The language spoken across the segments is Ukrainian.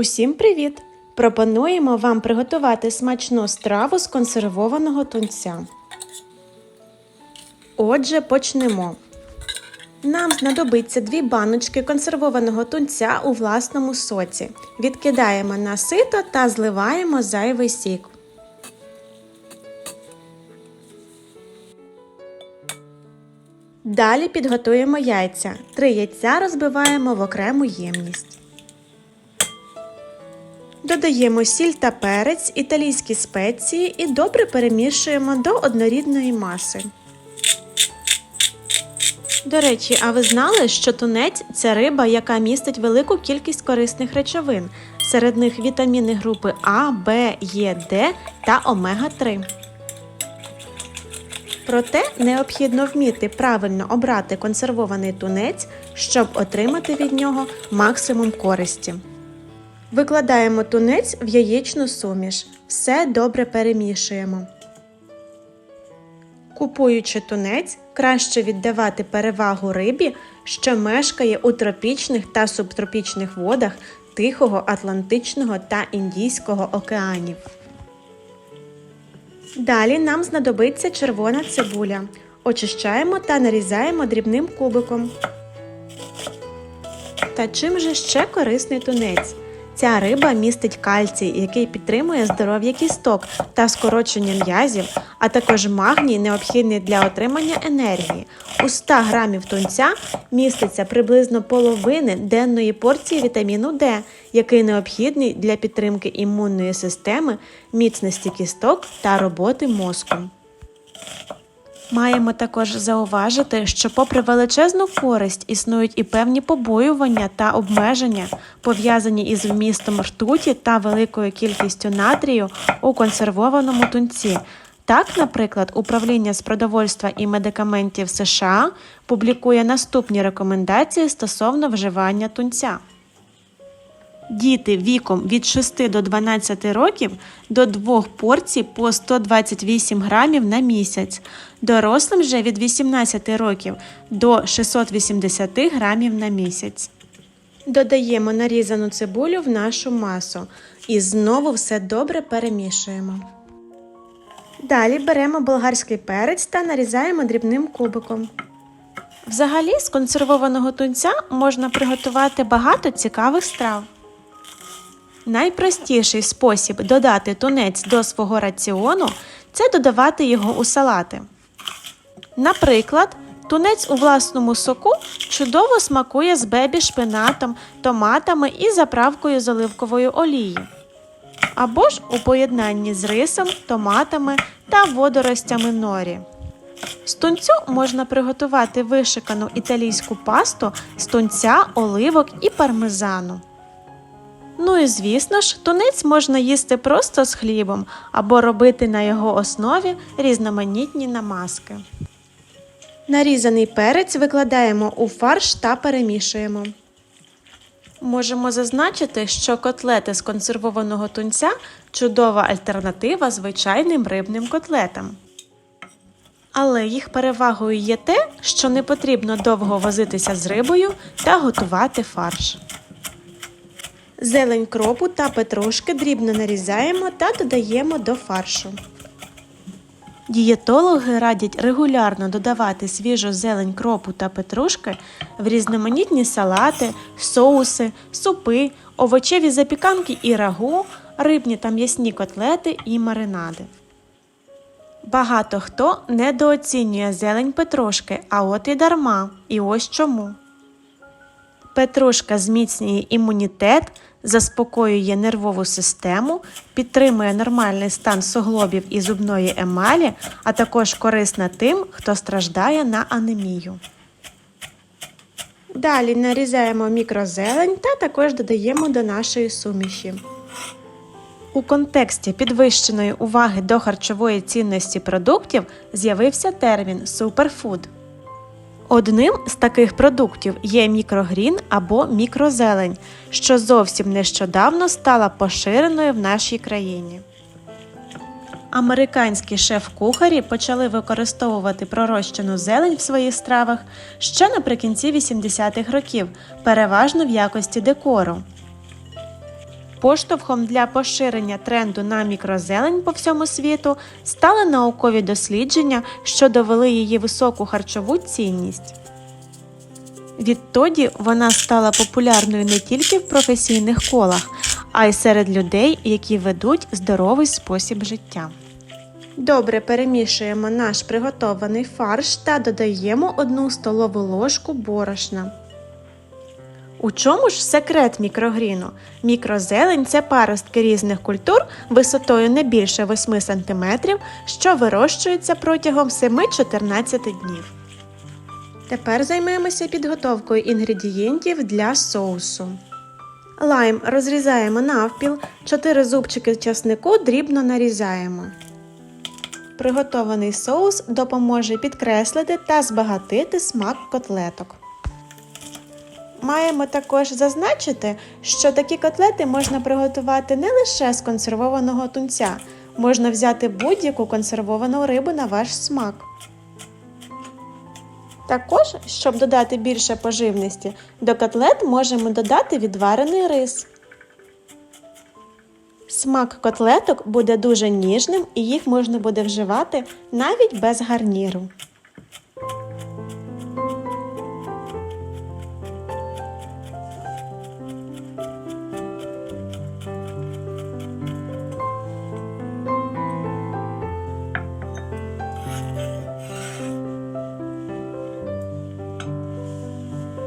Усім привіт! Пропонуємо вам приготувати смачну страву з консервованого тунця. Отже, почнемо. Нам знадобиться дві баночки консервованого тунця у власному соці. Відкидаємо на сито та зливаємо зайвий сік. Далі підготуємо яйця. Три яйця розбиваємо в окрему ємність. Додаємо сіль та перець, італійські спеції і добре перемішуємо до однорідної маси. До речі, а ви знали, що тунець це риба, яка містить велику кількість корисних речовин. Серед них вітаміни групи А, Б, Е, Д та омега-3. Проте необхідно вміти правильно обрати консервований тунець, щоб отримати від нього максимум користі. Викладаємо тунець в яєчну суміш. Все добре перемішуємо. Купуючи тунець, краще віддавати перевагу рибі, що мешкає у тропічних та субтропічних водах Тихого, Атлантичного та Індійського океанів. Далі нам знадобиться червона цибуля. Очищаємо та нарізаємо дрібним кубиком. Та чим же ще корисний тунець? Ця риба містить кальцій, який підтримує здоров'я кісток та скорочення м'язів, а також магній, необхідний для отримання енергії. У 100 грамів тунця міститься приблизно половини денної порції вітаміну Д, який необхідний для підтримки імунної системи, міцності кісток та роботи мозку. Маємо також зауважити, що, попри величезну користь, існують і певні побоювання та обмеження, пов'язані із вмістом ртуті та великою кількістю натрію у консервованому тунці. Так, наприклад, управління з продовольства і медикаментів США публікує наступні рекомендації стосовно вживання тунця. Діти віком від 6 до 12 років до 2 порцій по 128 грамів на місяць, дорослим же від 18 років до 680 грамів на місяць. Додаємо нарізану цибулю в нашу масу і знову все добре перемішуємо. Далі беремо болгарський перець та нарізаємо дрібним кубиком. Взагалі, з консервованого тунця можна приготувати багато цікавих страв. Найпростіший спосіб додати тунець до свого раціону це додавати його у салати. Наприклад, тунець у власному соку чудово смакує з бебі шпинатом, томатами і заправкою з оливкової олії. Або ж у поєднанні з рисом, томатами та водоростями норі. З тунцю можна приготувати вишикану італійську пасту з тунця, оливок і пармезану. Ну і звісно ж, тунець можна їсти просто з хлібом або робити на його основі різноманітні намазки. Нарізаний перець викладаємо у фарш та перемішуємо. Можемо зазначити, що котлети з консервованого тунця чудова альтернатива звичайним рибним котлетам. Але їх перевагою є те, що не потрібно довго возитися з рибою та готувати фарш. Зелень кропу та петрушки дрібно нарізаємо та додаємо до фаршу. Дієтологи радять регулярно додавати свіжу зелень кропу та петрушки в різноманітні салати, соуси, супи, овочеві запіканки і рагу, рибні та м'ясні котлети і маринади. Багато хто недооцінює зелень петрушки, а от і дарма. І ось чому. Петрушка зміцнює імунітет, заспокоює нервову систему, підтримує нормальний стан суглобів і зубної емалі, а також корисна тим, хто страждає на анемію. Далі нарізаємо мікрозелень та також додаємо до нашої суміші. У контексті підвищеної уваги до харчової цінності продуктів з'явився термін суперфуд. Одним з таких продуктів є мікрогрін або мікрозелень, що зовсім нещодавно стала поширеною в нашій країні. Американські шеф-кухарі почали використовувати пророщену зелень в своїх стравах ще наприкінці 80-х років, переважно в якості декору. Поштовхом для поширення тренду на мікрозелень по всьому світу стали наукові дослідження, що довели її високу харчову цінність. Відтоді вона стала популярною не тільки в професійних колах, а й серед людей, які ведуть здоровий спосіб життя. Добре перемішуємо наш приготований фарш та додаємо 1 столову ложку борошна. У чому ж секрет мікрогріну? Мікрозелень це паростки різних культур висотою не більше 8 см, що вирощуються протягом 7-14 днів. Тепер займемося підготовкою інгредієнтів для соусу. Лайм розрізаємо навпіл, 4 зубчики часнику дрібно нарізаємо. Приготований соус допоможе підкреслити та збагатити смак котлеток. Маємо також зазначити, що такі котлети можна приготувати не лише з консервованого тунця, можна взяти будь-яку консервовану рибу на ваш смак. Також, щоб додати більше поживності, до котлет можемо додати відварений рис. Смак котлеток буде дуже ніжним і їх можна буде вживати навіть без гарніру.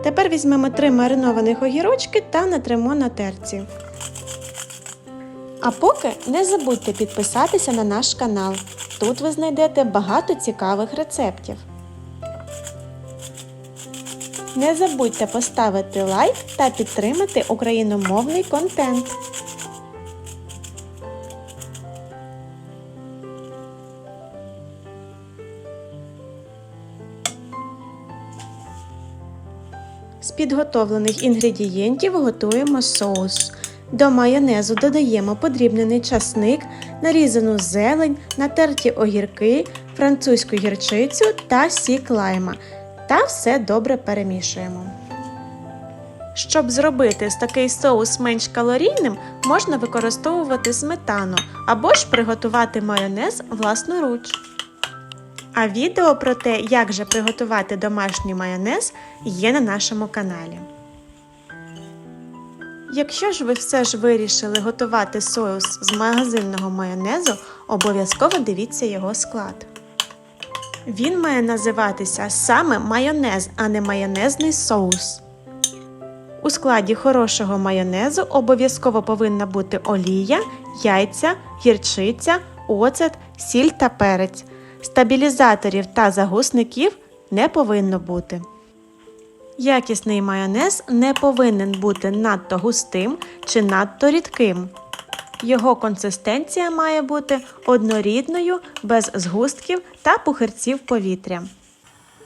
Тепер візьмемо три маринованих огірочки та натримо на терці. А поки не забудьте підписатися на наш канал. Тут ви знайдете багато цікавих рецептів. Не забудьте поставити лайк та підтримати україномовний контент. Підготовлених інгредієнтів готуємо соус. До майонезу додаємо подрібнений часник, нарізану зелень, натерті огірки, французьку гірчицю та сік лайма. Та все добре перемішуємо. Щоб зробити такий соус менш калорійним, можна використовувати сметану або ж приготувати майонез власноруч. А відео про те, як же приготувати домашній майонез, є на нашому каналі. Якщо ж ви все ж вирішили готувати соус з магазинного майонезу, обов'язково дивіться його склад. Він має називатися саме майонез, а не майонезний соус. У складі хорошого майонезу обов'язково повинна бути олія, яйця, гірчиця, оцет, сіль та перець. Стабілізаторів та загусників не повинно бути. Якісний майонез не повинен бути надто густим чи надто рідким. Його консистенція має бути однорідною, без згустків та пухирців повітря.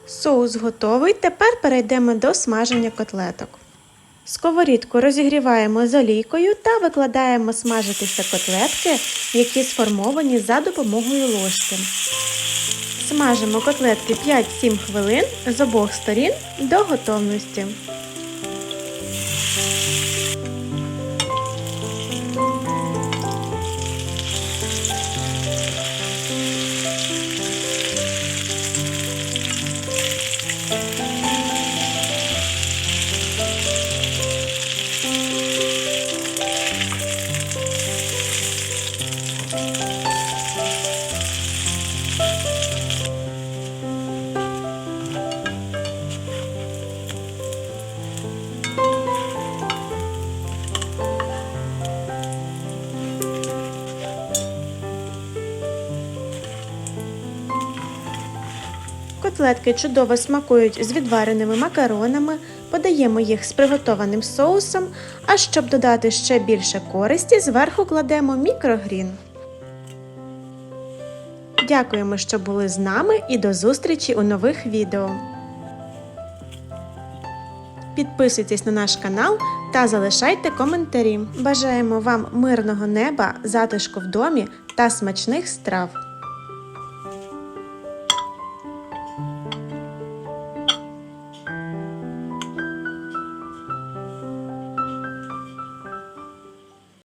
Соус готовий. Тепер перейдемо до смаження котлеток. Сковорідку розігріваємо з олійкою та викладаємо смажитися котлетки, які сформовані за допомогою ложки. Смажимо котлетки 5-7 хвилин з обох сторін до готовності. Котлетки чудово смакують з відвареними макаронами, подаємо їх з приготованим соусом, а щоб додати ще більше користі, зверху кладемо мікрогрін. Дякуємо, що були з нами і до зустрічі у нових відео. Підписуйтесь на наш канал та залишайте коментарі. Бажаємо вам мирного неба, затишку в домі та смачних страв!